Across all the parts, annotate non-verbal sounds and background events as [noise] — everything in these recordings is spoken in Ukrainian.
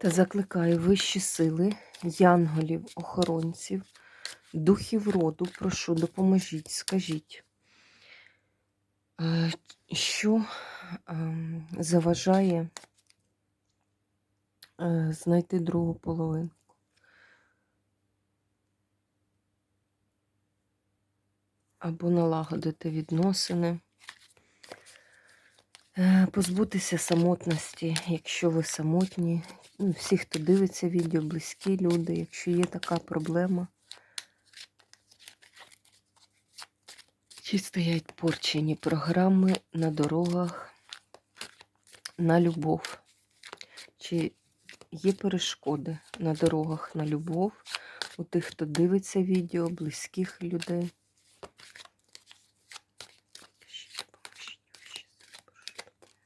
Та закликаю вищі сили, янголів, охоронців, духів роду, прошу, допоможіть, скажіть, е, що ем, заважає е, знайти другу половинку. Або налагодити відносини, Е, позбутися самотності, якщо ви самотні. Ну, всі, хто дивиться відео, близькі люди, якщо є така проблема. Чи стоять порчені програми на дорогах на любов? Чи є перешкоди на дорогах на любов у тих, хто дивиться відео, близьких людей? Скажіть, допоможіть, вищі сили, прошу допомоги.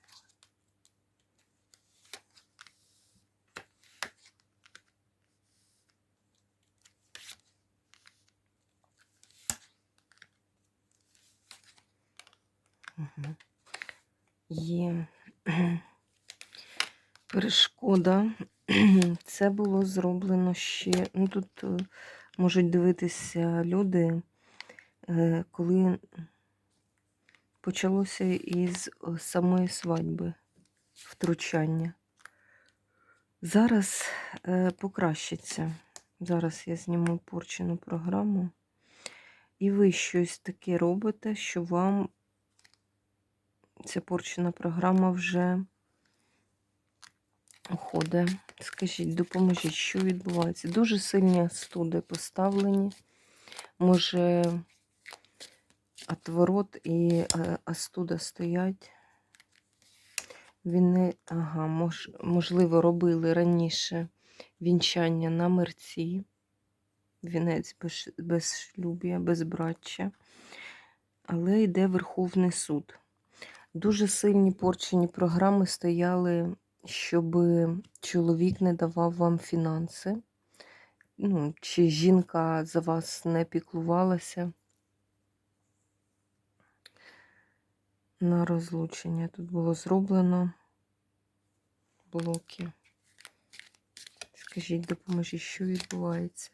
Мгм. Є перешкода. [clears throat] Це було зроблено ще. Ну тут е, можуть дивитися люди, е, коли почалося із е, самої свадьби втручання. Зараз покращиться. Зараз я зніму порчену програму. І ви щось таке робите, що вам ця порчена програма вже уходить. Скажіть, допоможіть, що відбувається? Дуже сильні студи поставлені. Може, отворот і е, астуда стоять. Він не, ага, мож, можливо, робили раніше вінчання на мерці. Вінець без, без шлюб'я, безбраччя. Але йде Верховний суд. Дуже сильні порчені програми стояли, щоб чоловік не давав вам фінанси. Ну, чи жінка за вас не піклувалася на розлучення. Тут було зроблено блоки. Скажіть, допоможіть, що відбувається.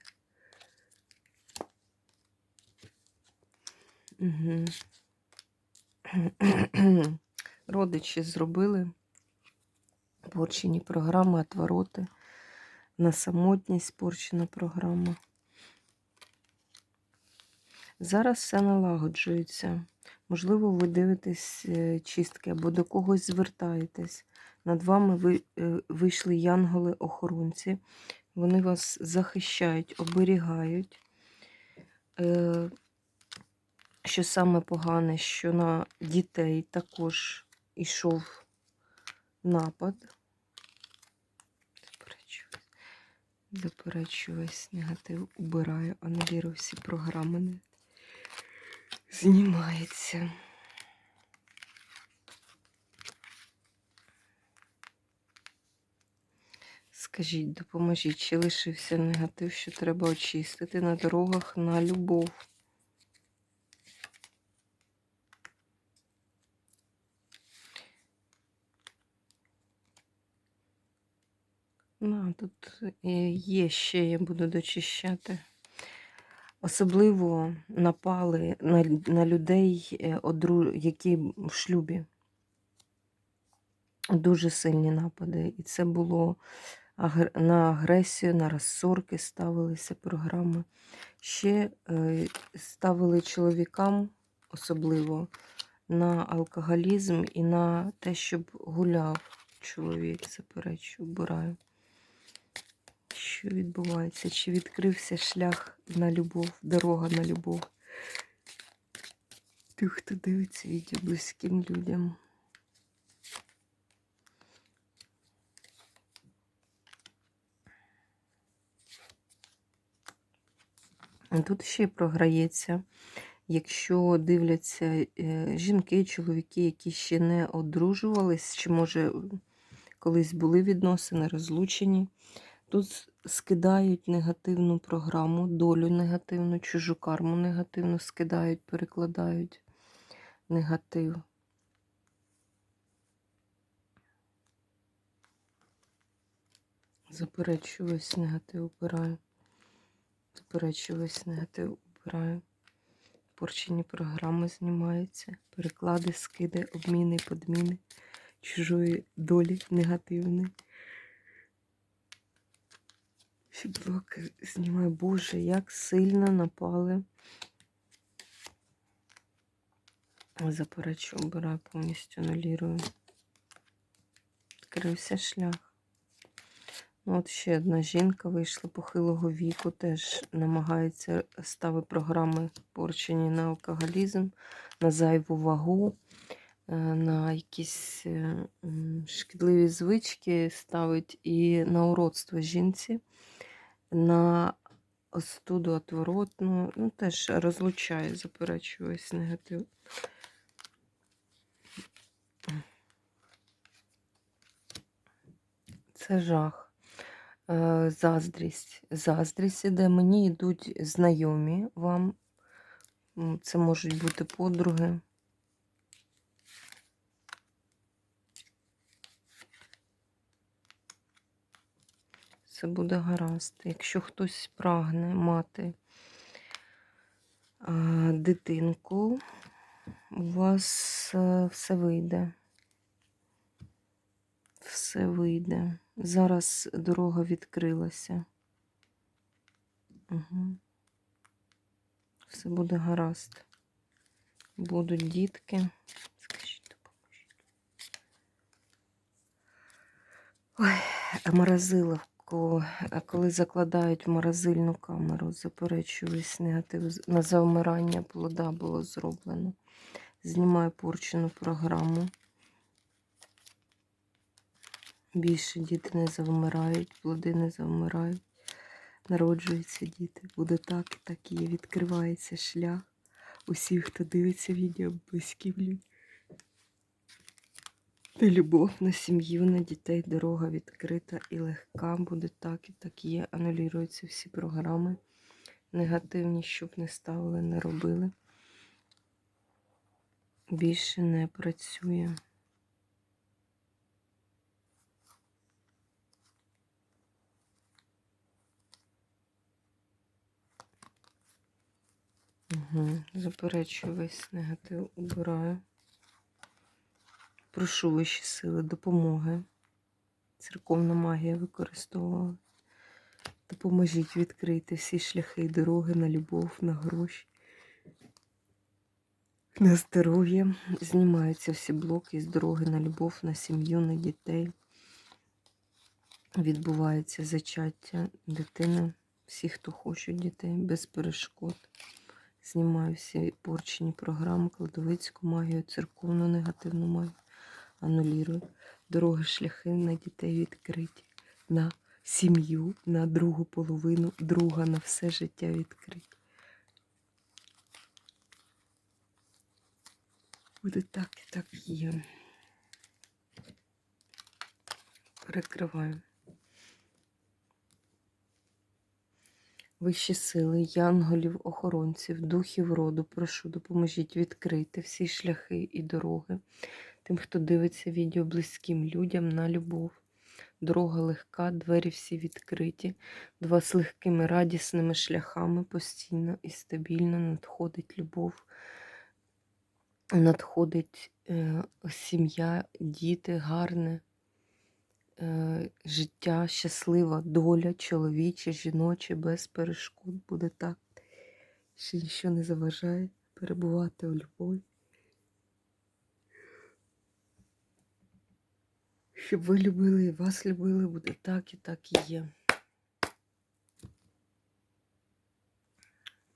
Угу. [clears throat] Родичі зробили порчені програми, отвороти. На самотність порчена програма. Зараз все налагоджується. Можливо, ви дивитесь е, чистки або до когось звертаєтесь. Над вами е, вийшли янголи-охоронці. Вони вас захищають, оберігають. Що саме погане, що на дітей також ішов напад. Заперечуюсь, негатив убираю, а не віру всі програми не знімається. Скажіть, допоможіть, чи лишився негатив, що треба очистити на дорогах на любов. На, тут є ще, я буду дочищати. Особливо напали на, на людей, одру- які в шлюбі. Дуже сильні напади. І це було на агресію, на розсорки ставилися програми. Ще е, ставили чоловікам, особливо на алкоголізм і на те, щоб гуляв чоловік, заперечу, обираю. Що відбувається? Чи відкрився шлях на любов, дорога на любов? Тих, хто дивиться відео близьким людям. Тут ще програється, якщо дивляться е, жінки, чоловіки, які ще не одружувались, чи може колись були відносини, розлучені. Тут скидають негативну програму, долю негативну, чужу карму негативну скидають, перекладають негатив. Заперечую весь негатив убираю. Заперечую весь негатив убираю. Порчені програми знімаються, переклади, скиди, обміни, подміни, чужої долі негативної. Всі блоки знімаю. Боже, як сильно напали. Заперечу, обираю повністю анулірую. Відкрився шлях. Ну, от ще одна жінка вийшла похилого віку, теж намагається ставити програми порчені на алкоголізм, на зайву вагу, е, на якісь е, шкідливі звички ставить і на уродство жінці, на остуду отворотну, ну теж розлучає, заперечує весь негатив. Це жах. Е, Заздрість. Заздрість іде. Мені йдуть знайомі вам. Це можуть бути подруги. Все буде гаразд. Якщо хтось прагне мати дитинку, у вас е, все вийде. Все вийде. Зараз дорога відкрилася. Угу. Все буде гаразд. Будуть дітки. Скажіть, допоможіть. Ой, морозиловку, а коли закладають в морозильну камеру, заперечую весь негатив на завмирання плода було зроблено. Знімаю порчену програму. Більше діти не завмирають, плоди не завмирають. Народжуються діти. Буде так, і так і є. Відкривається шлях. Усіх, хто дивиться відео, близькі людям. Любов, на сім'ю, на дітей дорога відкрита і легка. Буде так і так є. Анулюються всі програми. Негативні, щоб не ставили, не робили. Більше не працює. Угу. Заперечую весь негатив, убираю. Прошу вищі сили допомоги. Церковна магія використовувала. Допоможіть відкрити всі шляхи і дороги на любов, на гроші, на здоров'я. Знімаються всі блоки з дороги на любов, на сім'ю, на дітей. Відбувається зачаття дитини. Всі, хто хочуть дітей, без перешкод. Знімаю всі порчені програми, кладовицьку магію, церковну негативну магію. Анулірую. Дороги, шляхи на дітей відкриті. На сім'ю, на другу половину, друга на все життя відкриті. Буде так і так є. Перекриваю. Вищі сили, янголів, охоронців, духів роду, прошу, допоможіть відкрити всі шляхи і дороги тим, хто дивиться відео близьким людям на любов. Дорога легка, двері всі відкриті. До вас легкими радісними шляхами постійно і стабільно надходить любов, надходить е, сім'я, діти, гарне е, життя, щаслива доля, чоловіче, жіноче, без перешкод буде так, що нічого не заважає перебувати у любові. Щоб ви любили і вас любили, буде так і так і є.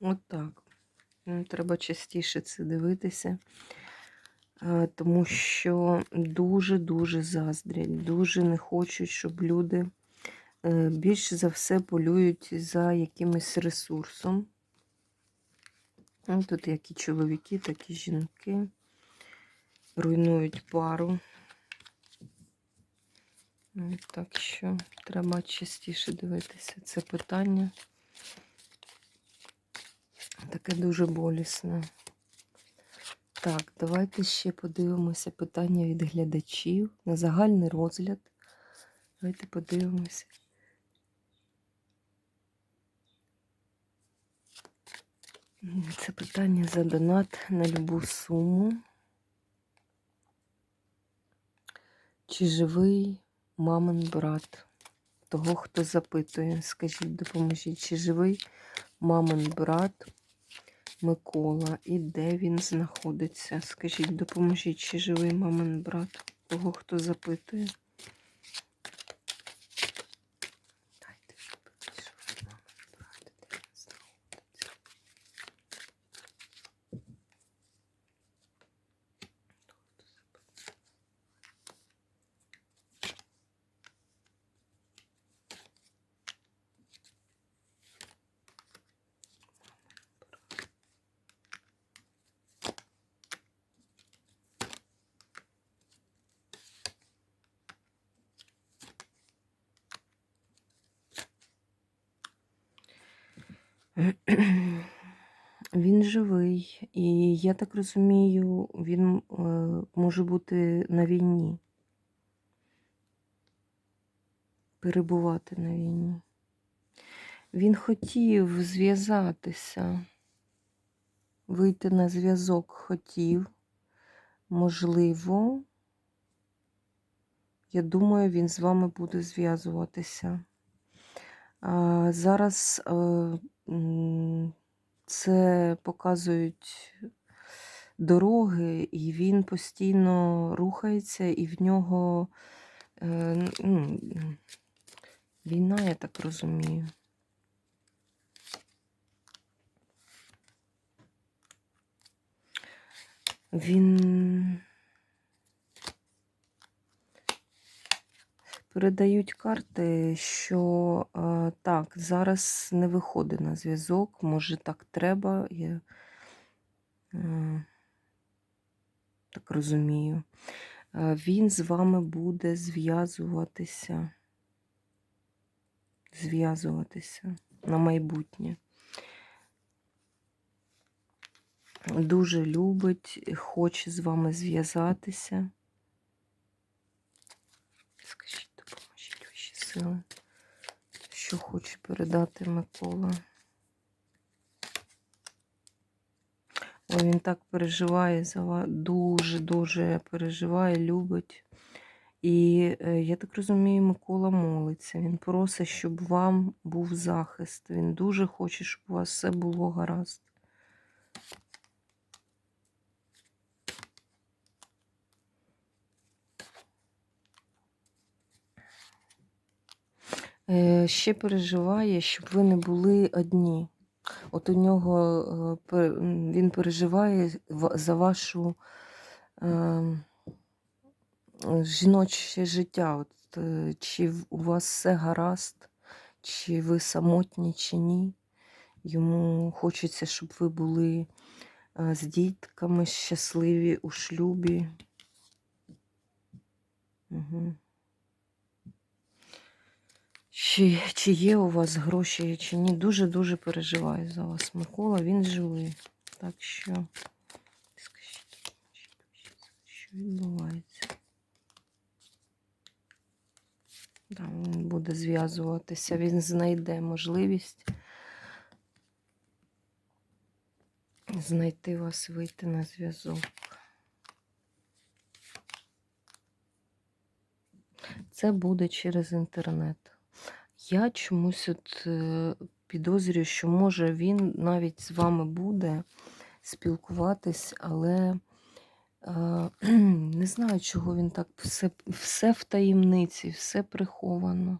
От так. Треба частіше це дивитися, тому що дуже-дуже заздрять, дуже не хочуть, щоб люди е, більш за все полюють за якимось ресурсом. Тут як і чоловіки, так і жінки руйнують пару. Ну, Так що треба частіше дивитися це питання. Таке дуже болісне. Так, давайте ще подивимося питання від глядачів на загальний розгляд. Давайте подивимося. Це питання за донат на любу суму. Чи живий мамин брат? Того, хто запитує, скажіть, допоможіть, чи живий мамин брат Микола і де він знаходиться? Скажіть, допоможіть, чи живий мамин брат? Того, хто запитує. Дайте відповідь, живий мамин брат, де він знаходиться. Того, хто запитує. [clears throat] Він живий, і я так розумію, він е, може бути на війні. Перебувати на війні. Він хотів зв'язатися, вийти на зв'язок хотів. Можливо, я думаю, він з вами буде зв'язуватися. Зараз е, це показують дороги, і він постійно рухається, і в нього е, ну, війна, я так розумію. Він передають карти, що е, так, зараз не виходить на зв'язок, може так треба, я е, так розумію. Е, Він з вами буде зв'язуватися, зв'язуватися на майбутнє. Дуже любить, хоче з вами зв'язатися. Скажіть, допоможіть ваші сили. Що хоче передати Микола? Ой, він так переживає за вас. Дуже-дуже переживає, любить. І е, я так розумію, Микола молиться. Він просить, щоб вам був захист. Він дуже хоче, щоб у вас все було гаразд. Ще переживає, щоб ви не були одні. От у нього е, він переживає за вашу е, жіноче життя. От, е, чи у вас все гаразд, чи ви самотні, чи ні. Йому хочеться, щоб ви були е, з дітками щасливі у шлюбі. Угу. Чи, чи є у вас гроші, чи ні. Дуже-дуже переживаю за вас, Микола. Він живий. Так що, скажіть, що відбувається? Да, він буде зв'язуватися, він знайде можливість знайти вас, вийти на зв'язок. Це буде через інтернет. Я чомусь от е, підозрюю, що може він навіть з вами буде спілкуватись, але е, [clears throat] не знаю, чого він так все, все в таємниці, все приховано.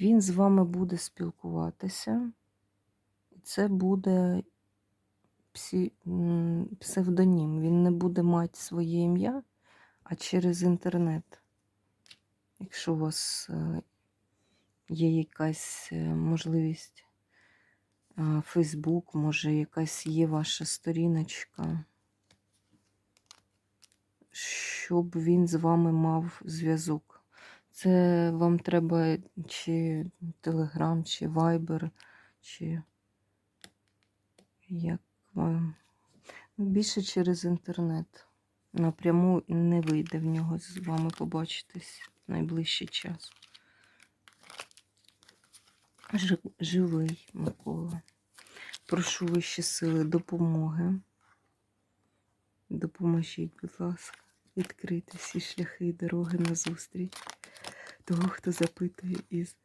Він з вами буде спілкуватися, це буде псі, псевдонім. Він не буде мати своє ім'я, а через інтернет. Якщо у вас е, є якась е, можливість, Фейсбук, може, якась є ваша сторіночка, щоб він з вами мав зв'язок. Це вам треба чи Телеграм, чи Вайбер, чи як вам. Більше через інтернет. Напряму не вийде в нього з вами побачитись в найближчий час. Жи- Живий Микола. Прошу вищі сили допомоги. Допоможіть, будь ласка, відкрити всі шляхи і дороги назустріч того, хто запитує із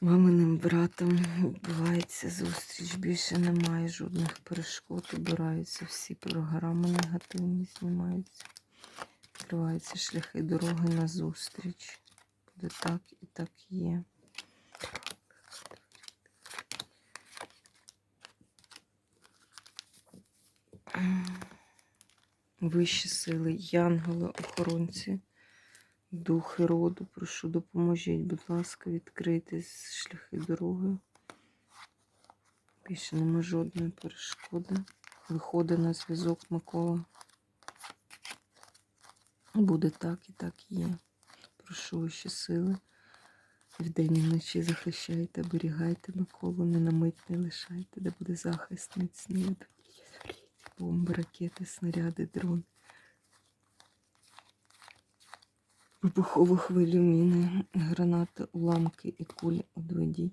маминим братом. Відбувається зустріч. Більше немає жодних перешкод. Обираються всі програми негативні, знімаються. Відкриваються шляхи дороги назустріч. Буде так і так є. Вищі сили, янголи, охоронці, духи роду, прошу, допоможіть, будь ласка, відкрити шляхи дороги. Більше нема жодної перешкоди. Виходить на зв'язок Микола. Буде так і так є. Прошу вищі сили. Вдень і вночі захищайте, оберігайте Миколу, не на мить не лишайте, де буде захист міцний. Бомби, ракети, снаряди, дрон. Вибухову хвилю, міни, гранати, уламки і кулі одведіть.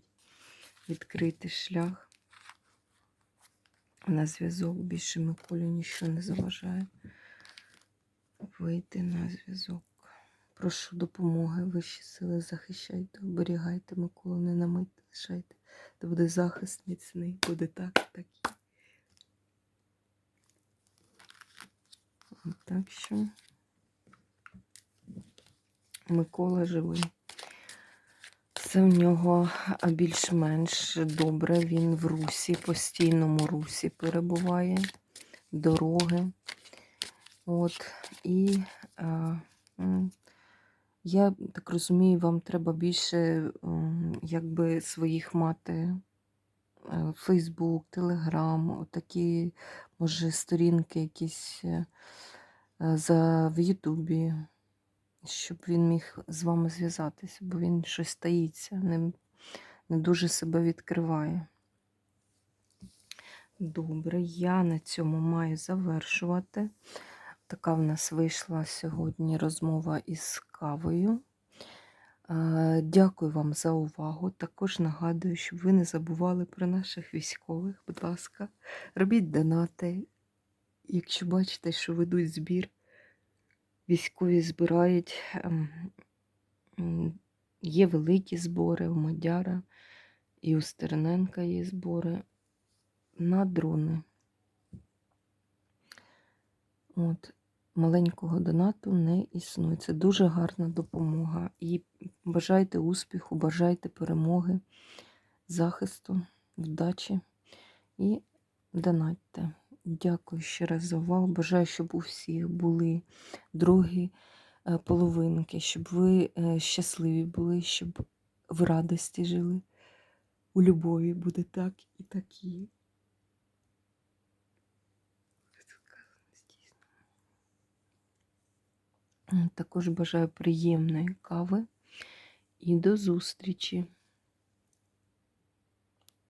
Відкрити шлях. На зв'язок більше Миколі нічого не заважає. Вийти на зв'язок. Прошу допомоги, вищі сили захищайте, оберігайте Миколу, не на мить лишайте. Де буде захист міцний, буде так, так. і Так що Микола живий. Це в нього більш-менш добре. Він в русі, постійному русі перебуває, дороги. От, і м, я так розумію, вам треба більше якби своїх мати. Фейсбук, Телеграм, отакі, може, сторінки якісь е, е, за, в Ютубі, щоб він міг з вами зв'язатися, бо він щось таїться, не, не дуже себе відкриває. Добре, я на цьому маю завершувати. Така в нас вийшла сьогодні розмова із кавою. Е, Дякую вам за увагу. Також нагадую, щоб ви не забували про наших військових. Будь ласка, робіть донати. Якщо бачите, що ведуть збір, військові збирають. ем, Є великі збори у Мадяра і у Стерненка є збори на дрони. От, маленького донату не існує. Це дуже гарна допомога. І бажайте успіху, бажайте перемоги, захисту, вдачі і донатьте. Дякую ще раз за увагу. Бажаю, щоб у всіх були другі е, половинки, щоб ви е, щасливі були, щоб в радості жили. У любові буде так і так є. Також бажаю приємної кави і до зустрічі!